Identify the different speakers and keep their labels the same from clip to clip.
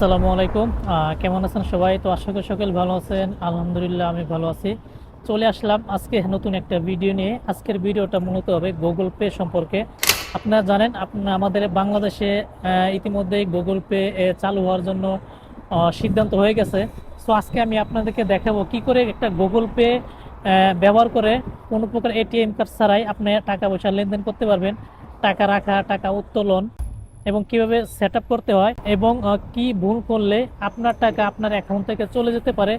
Speaker 1: আসসালামু আলাইকুম। কেমন আছেন সবাই? তো আশা করি সকল ভালো আছেন। আলহামদুলিল্লাহ, আমি ভালো আছি। চলে আসলাম আজকে নতুন একটা ভিডিও নিয়ে। আজকের ভিডিওটা মূলত হবে গুগল পে সম্পর্কে। আপনারা জানেন আপনার আমাদের বাংলাদেশে ইতিমধ্যেই গুগল পে চালু হওয়ার জন্য সিদ্ধান্ত হয়ে গেছে। সো, আজকে আমি আপনাদেরকে দেখাবো কি করে একটা গুগল পে ব্যবহার করে কোনো প্রকার এটিএম কার্ড ছাড়াই আপনি টাকা পয়সা লেনদেন করতে পারবেন। টাকা রাখা, টাকা উত্তোলন। এবং কীভাবে সেট করতে হয় এবং কি ভুল করলে আপনার টাকা আপনার অ্যাকাউন্ট থেকে চলে যেতে পারে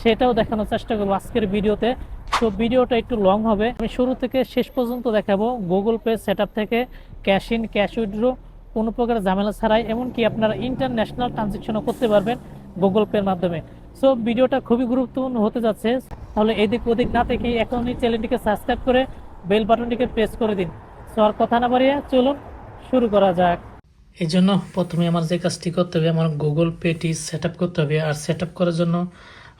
Speaker 1: সেটাও দেখানোর চেষ্টা করব আজকের ভিডিওতে। তো ভিডিওটা একটু লং হবে। আমি শুরু থেকে শেষ পর্যন্ত দেখাবো গুগল পে সেট থেকে ক্যাশ ইন ক্যাশ উইড্রো কোনো প্রকার ঝামেলা ছাড়াই, এমনকি আপনারা ইন্টারন্যাশনাল ট্রানজেকশনও করতে পারবেন গুগল পের মাধ্যমে। সো ভিডিওটা খুবই গুরুত্বপূর্ণ হতে যাচ্ছে। তাহলে এদিক ওদিক না থেকে এখনই চ্যানেলটিকে সাবস্ক্রাইব করে বেল বাটনটিকে প্রেস করে দিন। সো আর কথা না বাড়িয়ে চলুন, শুরু করা যাক। এই জন্য প্রথমে আমার যে কাজটি করতে হবে, আমার গুগল পেটি সেট করতে হবে। আর সেট করার জন্য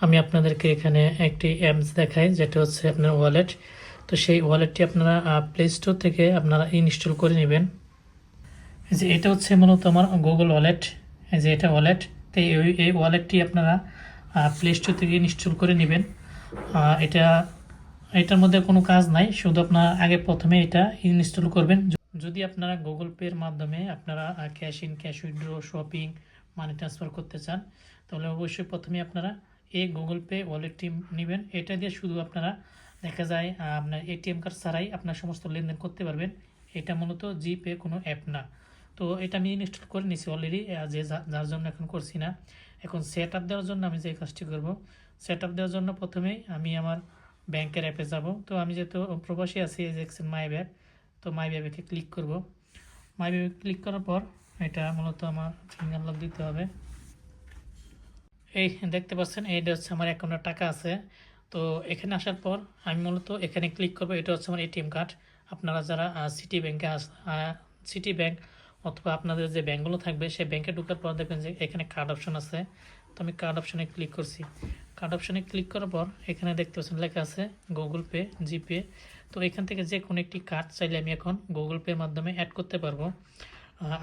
Speaker 1: আমি আপনাদেরকে এখানে একটি অ্যাপস দেখাই, যেটা হচ্ছে আপনার ওয়ালেট তো সেই ওয়ালেটটি আপনারা প্লে স্টোর থেকে আপনারা ইনস্টল করে নেবেন। যে এটা হচ্ছে মূলত আমার গুগল ওয়ালেট যে এটা ওয়ালেট তো এই এই ওয়ালেটটি আপনারা প্লে স্টোর থেকে ইনস্টল করে নেবেন। এটা, এটার মধ্যে কোনো কাজ নাই। শুধু আপনারা আগে প্রথমে এটা ইনস্টল করবেন। যদি আপনারা গুগল পের মাধ্যমে আপনারা cash in cash withdraw shopping money transfer করতে চান, তাহলে অবশ্যই প্রথমে আপনারা এই গুগল পে ওয়ালেটটি নেবেন। এটা দিয়ে শুধু আপনারা দেখা যায় আপনার এটিএম কার্ড ছাড়াই আপনার সমস্ত লেনদেন করতে পারবেন। এটা মূলত জিপে কোনো অ্যাপ না। তো এটা আমি ইনস্টল করে নিছি অলরেডি যে যার জন্য এখন করছি না। এখন সেট আপ দেওয়ার জন্য আমি যে কাজটি করব সেট আপ দেওয়ার জন্য প্রথমেই আমি আমার ব্যাংকের অ্যাপে যাব। তো আমি যেহেতু প্রবাসী আছি যে দেখছেন মাই ব্যাগ তো মাই ব্যাগে ক্লিক করব। মাই ব্যাগে ক্লিক করার পর এটা মূলত আমার ফিঙ্গার লক দিতে হবে। এই দেখতে পাচ্ছেন, এইটা হচ্ছে আমার অ্যাকাউন্টে টাকা আছে। তো এখানে আসার পর আমি মূলত এখানে ক্লিক করব, এটা হচ্ছে আমার এটিএম কার্ড আপনারা যারা সিটি ব্যাংকে সিটি ব্যাংক অথবা আপনাদের যে ব্যাঙ্কগুলো থাকবে, সেই ব্যাংকে ঢুকার পর দেখবেন যে এখানে কার্ড অপশন আছে। তো আমি কার্ড অপশনে ক্লিক করছি। কার্ড অপশনে ক্লিক করার পর এখানে দেখতে পাচ্ছেন লেখা আছে গুগল পে জিপে তো এখান থেকে যে কোনো একটি কার্ড চাইলে আমি এখন গুগল পের মাধ্যমে অ্যাড করতে পারব।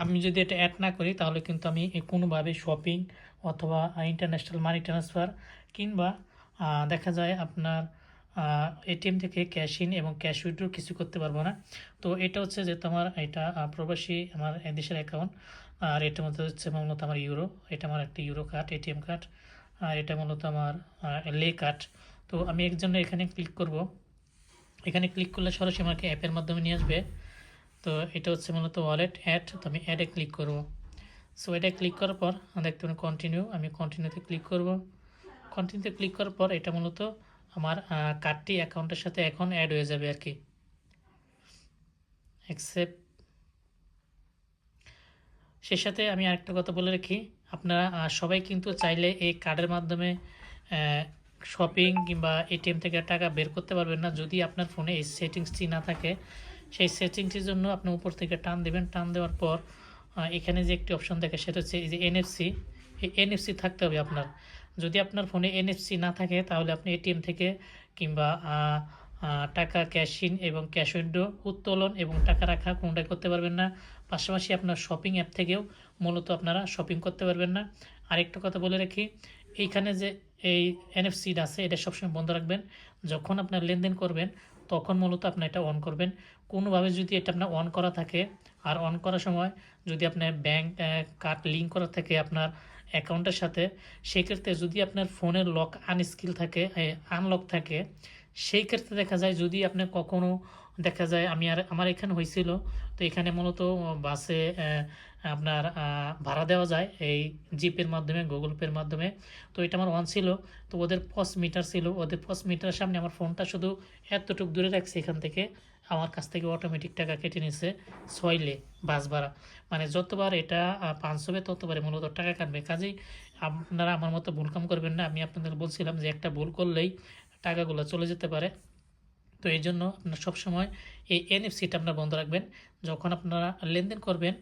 Speaker 1: আমি যদি এটা অ্যাড না করি তাহলে কিন্তু আমি কোনোভাবে শপিং অথবা ইন্টারন্যাশনাল মানি ট্রান্সফার কিংবা দেখা যায় আপনার এটিএম থেকে ক্যাশ ইন এবং ক্যাশ উইথড্র কিছু করতে পারব না। তো এটা হচ্ছে যে তোমার এটা প্রবাসী আমার দেশের অ্যাকাউন্ট আর এটার মধ্যে হচ্ছে মূলত আমার ইউরো এটা আমার একটা ইউরো কার্ড এটিএম কার্ড আর এটা মূলত আমার লে কার্ড তো আমি এর জন্য এখানে ক্লিক করব। এখানে ক্লিক করলে সরাসরি আমাকে অ্যাপের মাধ্যমে নিয়ে আসবে। তো এটা হচ্ছে মূলত ওয়ালেট অ্যাড তো আমি অ্যাডে ক্লিক করব। সো এটা ক্লিক করার পর, দেখতে পারেন কন্টিনিউ আমি কন্টিনিউতে ক্লিক করব। কন্টিনিউতে ক্লিক করার পর এটা মূলত আমার কার্ডটি অ্যাকাউন্টের সাথে এখন অ্যাড হয়ে যাবে আর কি অ্যাকসেপ্ট সেই সাথে আমি আরেকটা কথা বলে রাখি, আপনারা সবাই কিন্তু চাইলে এই কার্ডের মাধ্যমে শপিং কিংবা এটিএম থেকে টাকা বের করতে পারবেন না। যদি আপনার ফোনে এই সেটিংসটি না থাকে, সেই সেটিংসটির জন্য আপনি উপর থেকে টান দেবেন। টান দেওয়ার পর এখানে যে একটি অপশন থাকে, সেটা হচ্ছে এই যে এনএফসি এই এনএফসি থাকতে হবে আপনার। যদি আপনার ফোনে এনএফসি না থাকে, তাহলে আপনি এটিএম থেকে কিংবা টাকা ক্যাশ ইন এবং ক্যাশ উইন্ডো উত্তোলন এবং টাকা রাখা কোনোটাই করতে পারবেন না। পাশাপাশি আপনার শপিং অ্যাপ থেকেও মূলত আপনারা শপিং করতে পারবেন না। আরেকটা কথা বলে রাখি, এইখানে যে এই এনএফসিটা আছে, এটা সবসময় বন্ধ রাখবেন। যখন আপনার লেনদেন করবেন, তখন মূলত আপনি এটা অন করবেন। কোনোভাবে যদি এটা আপনার অন করা থাকে, আর অন করার সময় যদি আপনার ব্যাংক কার্ড লিঙ্ক করা থাকে আপনার অ্যাকাউন্টের সাথে, সেক্ষেত্রে যদি আপনার ফোনের লক আনস্কিল থাকে আনলক থাকে সেই ক্ষেত্রে দেখা যায় যদি আপনি কখনো দেখা যায়, আমি আর, আমার এখানে হয়েছিল, তো এখানে মূলত বাসে আপনার ভাড়া দেওয়া যায় এই জিপের মাধ্যমে, গুগল পের মাধ্যমে। তো এটা আমার অন ছিল, তো ওদের পস মিটার ছিল, ওদের পস মিটারের সামনে আমার ফোনটা শুধু এতটুকু দূরে রাখছি এখান থেকে, আমার কাছ থেকে অটোমেটিক টাকা কেটে নিছে ছয়লে বাস ভাড়া। মানে যতবার এটা পাঁচ হবে ততবারে মূলত টাকা কাটবে। কাজেই আপনারা আমার মতো ভুল কাম করবেন না। আমি আপনাদের বলছিলাম যে একটা ভুল করলেই টাকাগুলো চলে যেতে পারে। তো এই জন্য আপনার সবসময় এই এনএফসিটা আপনারা বন্ধ রাখবেন। যখন আপনারা লেনদেন করবেন,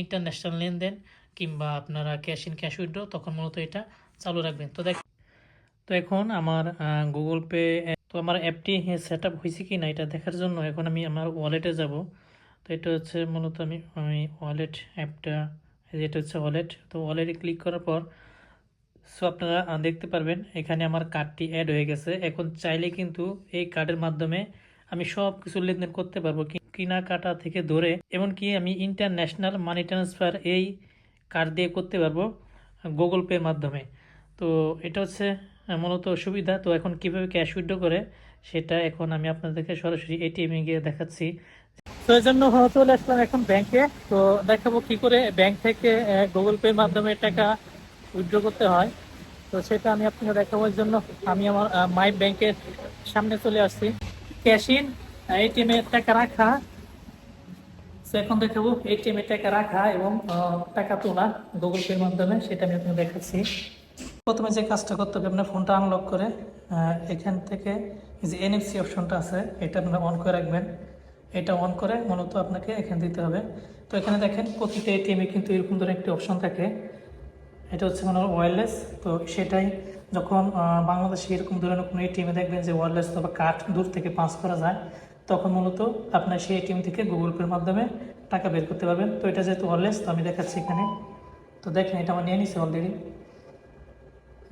Speaker 1: ইন্টারন্যাশনাল লেনদেন কিংবা আপনারা ক্যাশ ইন, ক্যাশ উইথড্র, তখন মূলত এটা চালু রাখবেন। তো দেখ তো এখন আমার গুগল পে তো আমার অ্যাপটি সেট আপ হয়েছে কি না এটা দেখার জন্য এখন আমি আমার ওয়ালেটে যাব। তো এটা হচ্ছে মূলত আমি আমি ওয়ালেট অ্যাপটা যেটা হচ্ছে ওয়ালেট তো ওয়ালেটে ক্লিক করার পর সো আপনারা দেখতে পারবেন, এখানে আমার কার্ডটি অ্যাড হয়ে গেছে। এখন চাইলে কিন্তু এই কার্ডের মাধ্যমে আমি সব কিছু লেনদেন করতে পারব। কেনাকাটা থেকে ধরে, এমনকি আমি ইন্টারন্যাশনাল মানি ট্রান্সফার এই কার্ড দিয়ে করতে পারব গুগল পের মাধ্যমে। তো এটা হচ্ছে মূলত সুবিধা। তো এখন কীভাবে ক্যাশ উইথড্র করে, সেটা এখন আমি আপনাদেরকে সরাসরি এটিএমে গিয়ে দেখাচ্ছি। তো এই জন্য চলে আসলাম এখন ব্যাংকে তো দেখাবো কি করে ব্যাংক থেকে গুগল পের মাধ্যমে টাকা উইথড্র করতে হয়। তো সেটা আমি আপনাকে দেখাবো এর জন্য। আমি আমার মাই ব্যাংকের সামনে চলে আসছি। ক্যাশ ইন এটিএম এর টাকা রাখা। তো এখন দেখাবো এটিএম এর টাকা রাখা এবং টাকা তোলা গুগল পের মাধ্যমে। সেটা আমি আপনাকে দেখাচ্ছি। প্রথমে যে কাজটা করতে হবে, আপনার ফোনটা আনলক করে এখান থেকে যে এনএফসি অপশনটা আছে, এটা আপনারা অন করে রাখবেন। এটা অন করে, মূলত আপনাকে এখানে দিতে হবে। তো এখানে দেখেন, প্রতিটা এটিএমে কিন্তু এরকম ধরনের একটি অপশন থাকে। এটা হচ্ছে মানে ওয়্যারলেস তো সেটাই যখন বাংলাদেশে এরকম ধরনের কোনো এটিএমে দেখবেন যে ওয়্যারলেস অথবা কার্ড দূর থেকে পাস করা যায়, তখন মূলত আপনার সেই এটিএম থেকে গুগল পের মাধ্যমে টাকা বের করতে পারবেন। তো এটা যেহেতু ওয়্যারলেস তো আমি দেখাচ্ছি এখানে। তো দেখেন, এটা আমার নিয়ে নিছে অলরেডি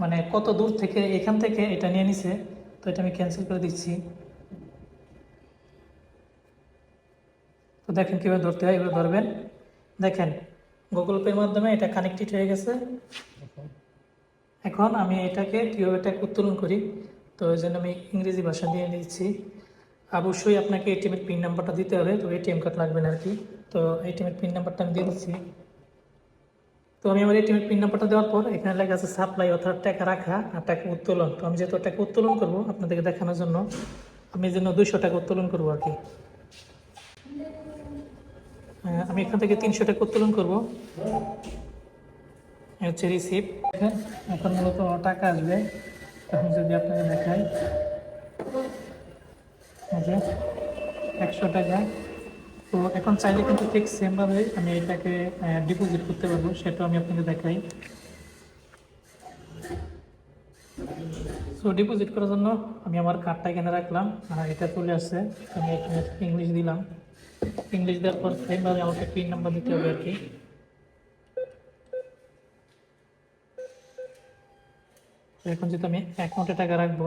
Speaker 1: মানে কত দূর থেকে, এখান থেকে এটা নিয়ে নিছে। তো এটা আমি ক্যান্সেল করে দিচ্ছি। তো দেখেন কীভাবে ধরতে হয়, এভাবে ধরবেন। দেখেন গুগল পের মাধ্যমে এটা কানেক্টেড হয়ে গেছে। এখন আমি এটাকে কীভাবে এটাকে উত্তোলন করি? তো ওই জন্য আমি ইংরেজি ভাষা দিয়ে দিচ্ছি। অবশ্যই আপনাকে এটিএমের পিন নাম্বারটা দিতে হবে তো এটিএম কার্ড লাগবে না আর কি। তো এটিএমের পিন নাম্বারটা আমি দিয়ে দিচ্ছি। তো আমি আমার এটিএমের পিন নাম্বারটা দেওয়ার পর এখানে লেখা আছে সাপ্লাই অর্থাৎ টাকা রাখা আর টাকা উত্তোলন। তো আমি যেহেতু টাকা উত্তোলন করব আপনাদেরকে দেখানোর জন্য, আমি জন্য দুইশো টাকা উত্তোলন করব আর কি। আমি এখান থেকে তিনশো টাকা উত্তোলন করব? হচ্ছে রিসিপ্ট এখন মূলত টাকা আসবে। এখন যদি আপনাকে দেখাই একশো টাকা। তো এখন চাইলে কিন্তু ঠিক সেমভাবে আমি এটাকে ডিপোজিট করতে পারব, সেটাও আমি আপনাকে দেখাই। সো ডিপোজিট করার জন্য আমি আমার কার্ডটা এখানে রাখলাম। আর এটা চলে আসছে। আমি এখানে ইংলিশ দিলাম। ইংলিশ দেওয়ার পর সেমভাবে আমাকে পিন নাম্বার দিতে হবে আর কি। এখন যেহেতু আমি অ্যাকাউন্টে টাকা রাখব,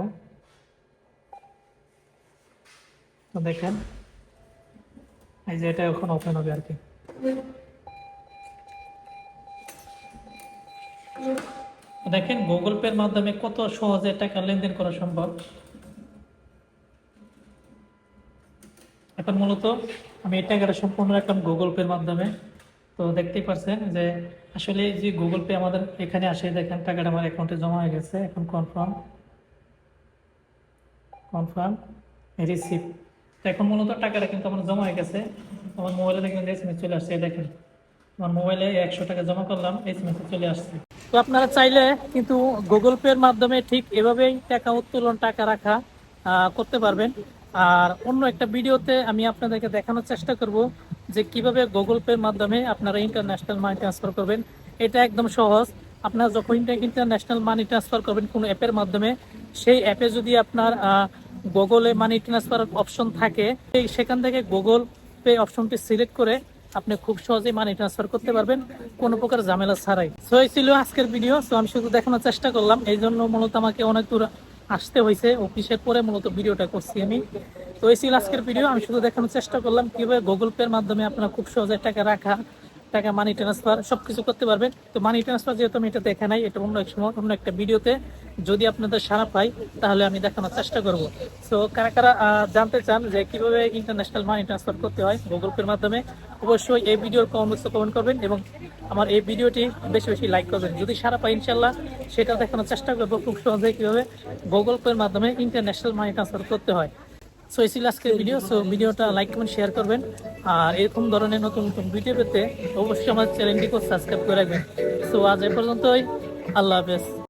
Speaker 1: তো দেখেন, এই যে এটা এখন ওপেন হবে আর কি। দেখেন গুগল পের মাধ্যমে কত সহজে টাকা লেনদেন করা সম্ভব। এখন মূলত আমি এই টাকাটা সম্পূর্ণ রাখলাম গুগল পের মাধ্যমে। তো দেখতেই পারছেন যে আসলে যে গুগল পে আমাদের এখানে আসে, দেখেন টাকাটা আমার অ্যাকাউন্টে জমা হয়ে গেছে। এখন কনফার্ম কনফার্ম রিসিভ তো এখন মূলত টাকাটা কিন্তু আমার জমা হয়ে গেছে। আমার মোবাইলে দেখবেন এসএমএস চলে আসছে দেখেন। আমার মোবাইলে একশো টাকা জমা করলাম এসএমএস চলে আসছে। তো আপনারা চাইলে কিন্তু গুগল পের মাধ্যমে ঠিক এভাবেই টাকা উত্তোলন, টাকা রাখা করতে পারবেন। আর অন্য একটা ভিডিওতে আমি আপনাদেরকে দেখানোর চেষ্টা করব যে কীভাবে গুগল পের মাধ্যমে আপনারা ইন্টারন্যাশনাল মানি ট্রান্সফার করবেন। এটা একদম সহজ। আপনারা যখন ইন্টারন্যাশনাল মানি ট্রান্সফার করবেন কোনো অ্যাপের মাধ্যমে, সেই অ্যাপে যদি আপনার গুগলে মানি ট্রান্সফার অপশন থাকে এই সেখান থেকে গুগল পে অপশনটি সিলেক্ট করে আপনি খুব সহজেই মানি ট্রান্সফার করতে পারবেন, কোনো প্রকার ঝামেলা ছাড়াই। সো এই ছিল আজকের ভিডিও সো আমি শুধু দেখানোর চেষ্টা করলাম। এই জন্য মূলত আমাকে অনেক দূর আসতে হয়েছে অফিসের পরে মূলত ভিডিওটা করছি আমি। তো এই ছিল আজকের ভিডিও, আমি শুধু দেখানোর চেষ্টা করলাম কীভাবে গুগল পের মাধ্যমে আপনারা খুব সহজে টাকা রাখা, টাকা মানি ট্রান্সফার সবকিছু করতে পারবেন। তো মানি ট্রান্সফার যেহেতু আমি এটা দেখে নাই, এটা অন্য এক সময়, অন্য একটা ভিডিওতে যদি আপনাদের সারা পাই, তাহলে আমি দেখানোর চেষ্টা করব। সো কারা কারা জানতে চান যে কীভাবে ইন্টারন্যাশনাল মানি ট্রান্সফার করতে হয় গুগল পের মাধ্যমে অবশ্যই এই ভিডিওর কমেন্টস কমেন্ট করবেন এবং আমার এই ভিডিওটি বেশি বেশি লাইক করবেন। যদি সারা পাই ইনশাল্লাহ সেটা দেখানোর চেষ্টা করব খুব সহজে কীভাবে গুগল পের মাধ্যমে ইন্টারন্যাশনাল মানি ট্রান্সফার করতে হয়। সো এই ছিল আজকের ভিডিও সো ভিডিওটা লাইক কমেন্ট শেয়ার করবেন। আর এরকম ধরনের নতুন নতুন ভিডিও পেতে অবশ্যই আমার চ্যানেলটিকে সাবস্ক্রাইব করে রাখবেন। সো আজ এ পর্যন্তই। আল্লাহ হাফেজ।